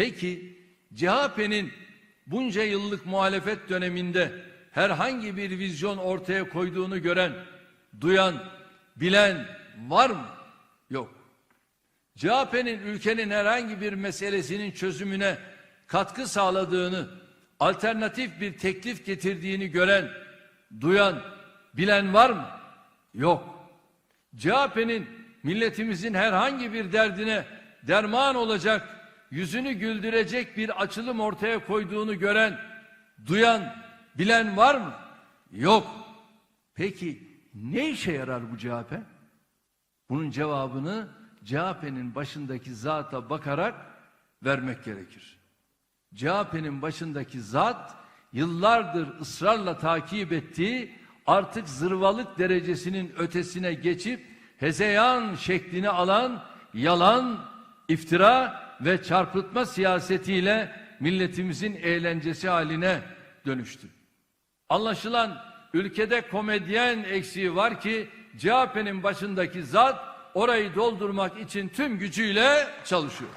Peki CHP'nin bunca yıllık muhalefet döneminde herhangi bir vizyon ortaya koyduğunu gören, duyan, bilen var mı? Yok. CHP'nin ülkenin herhangi bir meselesinin çözümüne katkı sağladığını, alternatif bir teklif getirdiğini gören, duyan, bilen var mı? Yok. CHP'nin milletimizin herhangi bir derdine derman olacak, yüzünü güldürecek bir açılım ortaya koyduğunu gören, duyan, bilen var mı? Yok. Peki ne işe yarar bu CHP? Bunun cevabını CHP'nin başındaki zata bakarak vermek gerekir. CHP'nin başındaki zat yıllardır ısrarla takip ettiği artık zırvalık derecesinin ötesine geçip hezeyan şeklini alan yalan, iftira ve çarpıtma siyasetiyle milletimizin eğlencesi haline dönüştü. Anlaşılan ülkede komedyen eksiği var ki CHP'nin başındaki zat orayı doldurmak için tüm gücüyle çalışıyor.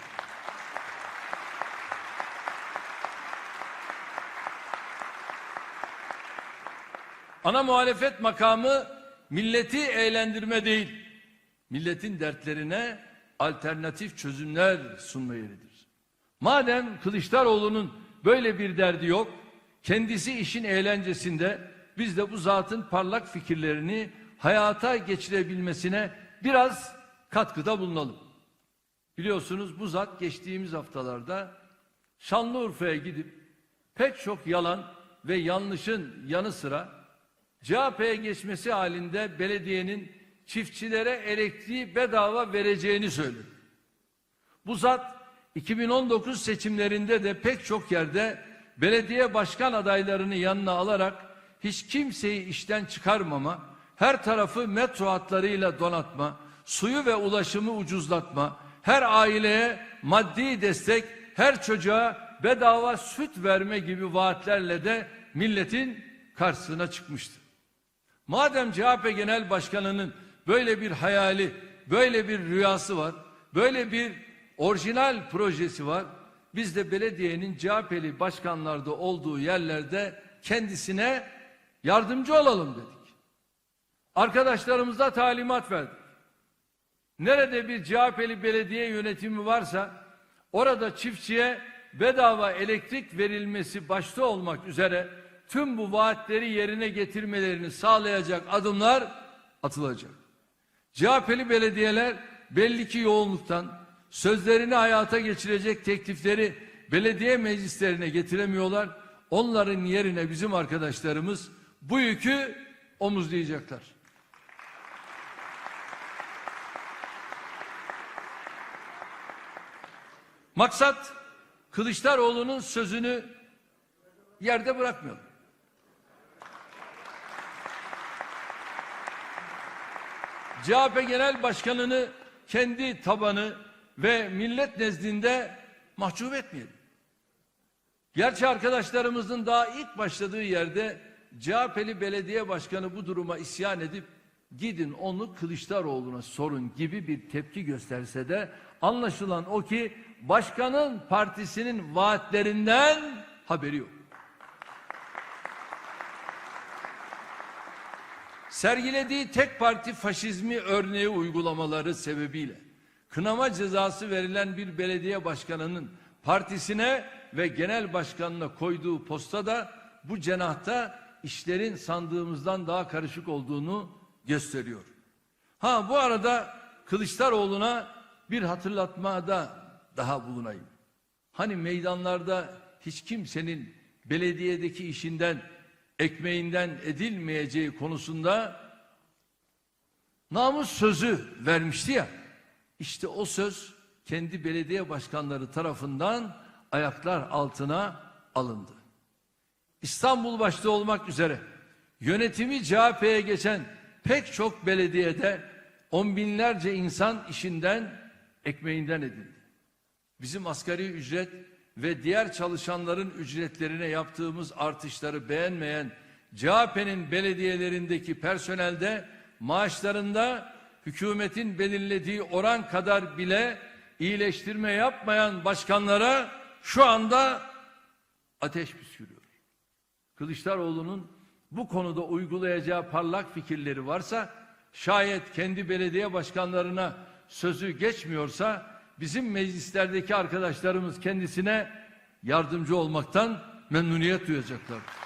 Ana muhalefet makamı milleti eğlendirme değil, milletin dertlerine alternatif çözümler sunma yeridir. Madem Kılıçdaroğlu'nun böyle bir derdi yok, kendisi işin eğlencesinde biz de bu zatın parlak fikirlerini hayata geçirebilmesine biraz katkıda bulunalım. Biliyorsunuz bu zat geçtiğimiz haftalarda Şanlıurfa'ya gidip pek çok yalan ve yanlışın yanı sıra CHP'ye geçmesi halinde belediyenin çiftçilere elektriği bedava vereceğini söyledi. Bu zat 2019 seçimlerinde de pek çok yerde belediye başkan adaylarını yanına alarak hiç kimseyi işten çıkarmama, her tarafı metro hatlarıyla donatma, suyu ve ulaşımı ucuzlatma, her aileye maddi destek, her çocuğa bedava süt verme gibi vaatlerle de milletin karşısına çıkmıştı. Madem CHP Genel Başkanı'nın böyle bir hayali, böyle bir rüyası var, böyle bir orijinal projesi var, biz de belediyenin CHP'li başkanlarda olduğu yerlerde kendisine yardımcı olalım dedik. Arkadaşlarımıza talimat verdik. Nerede bir CHP'li belediye yönetimi varsa orada çiftçiye bedava elektrik verilmesi başta olmak üzere tüm bu vaatleri yerine getirmelerini sağlayacak adımlar atılacak. CHP'li belediyeler belli ki yoğunluktan sözlerini hayata geçirecek teklifleri belediye meclislerine getiremiyorlar. Onların yerine bizim arkadaşlarımız bu yükü omuzlayacaklar. Maksat Kılıçdaroğlu'nun sözünü yerde bırakmayalım. CHP Genel Başkanı'nı kendi tabanı ve millet nezdinde mahcup etmeyelim. Gerçi arkadaşlarımızın daha ilk başladığı yerde CHP'li belediye başkanı bu duruma isyan edip gidin onu Kılıçdaroğlu'na sorun gibi bir tepki gösterse de anlaşılan o ki başkanın partisinin vaatlerinden haberi yok. Sergilediği tek parti faşizmi örneği uygulamaları sebebiyle kınama cezası verilen bir belediye başkanının partisine ve genel başkanına koyduğu postada bu cenahta işlerin sandığımızdan daha karışık olduğunu gösteriyor. Ha bu arada Kılıçdaroğlu'na bir hatırlatmada daha bulunayım. Hani meydanlarda hiç kimsenin belediyedeki işinden ekmeğinden edilmeyeceği konusunda namus sözü vermişti ya. İşte o söz kendi belediye başkanları tarafından ayaklar altına alındı. İstanbul başta olmak üzere yönetimi CHP'ye geçen pek çok belediyede on binlerce insan işinden, ekmeğinden edildi. Bizim asgari ücret ve diğer çalışanların ücretlerine yaptığımız artışları beğenmeyen CHP'nin belediyelerindeki personelde maaşlarında hükümetin belirlediği oran kadar bile iyileştirme yapmayan başkanlara şu anda ateş püskürüyor. Kılıçdaroğlu'nun bu konuda uygulayacağı parlak fikirleri varsa şayet kendi belediye başkanlarına sözü geçmiyorsa bizim meclislerdeki arkadaşlarımız kendisine yardımcı olmaktan memnuniyet duyacaklardır.